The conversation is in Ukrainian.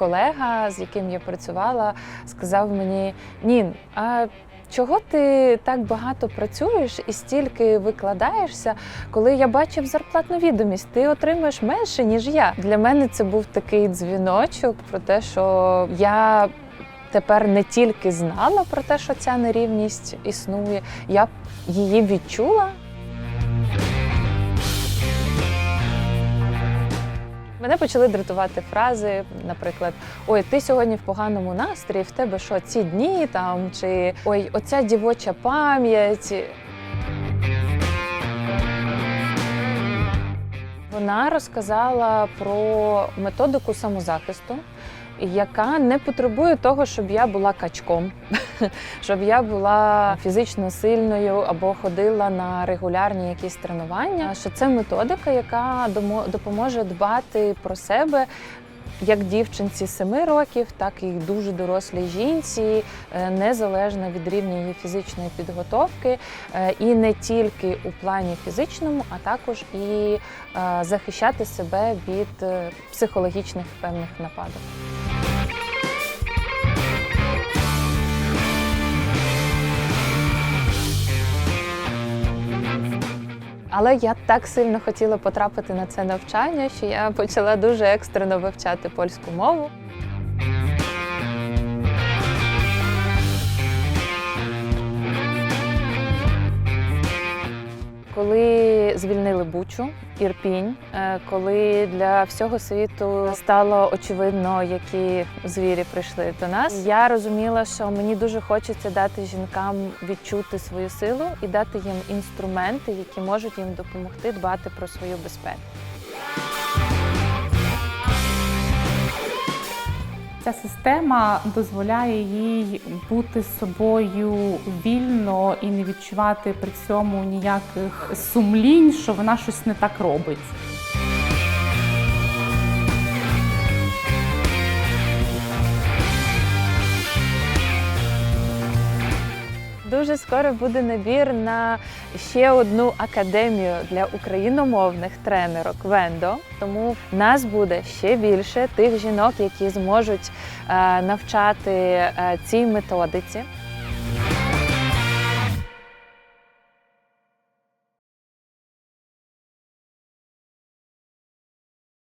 колега, з яким я працювала, сказав мені: Нін, а чого ти так багато працюєш і стільки викладаєшся, коли я бачив зарплатну відомість, ти отримуєш менше, ніж я. Для мене це був такий дзвіночок про те, що я. Тепер не тільки знала про те, що ця нерівність існує, я її відчула. Мене почали дратувати фрази, наприклад, ой, ти сьогодні в поганому настрої, в тебе що ці дні там, чи ой, оця дівоча пам'ять. Вона розказала про методику самозахисту, яка не потребує того, щоб я була качком, щоб я була фізично сильною або ходила на регулярні якісь тренування. Що це методика, яка допоможе дбати про себе. Як дівчинці 7 років, так і дуже дорослій жінці, е, незалежно від рівня її фізичної підготовки, Е, і не тільки у плані фізичному, а також і е, захищати себе від психологічних певних нападок. Але я так сильно хотіла потрапити на це навчання, що я почала дуже екстрено вивчати польську мову. Звільнили Бучу, Ірпінь, е, коли для всього світу стало очевидно, які звірі прийшли до нас, я розуміла, що мені дуже хочеться дати жінкам відчути свою силу і дати їм інструменти, які можуть їм допомогти дбати про свою безпеку. Ця система дозволяє їй бути собою вільно і не відчувати при цьому ніяких сумлінь, що вона щось не так робить. Дуже скоро буде набір на ще одну академію для україномовних тренерок Вендо. Тому нас буде ще більше тих жінок, які зможуть е, навчати е, цій методиці.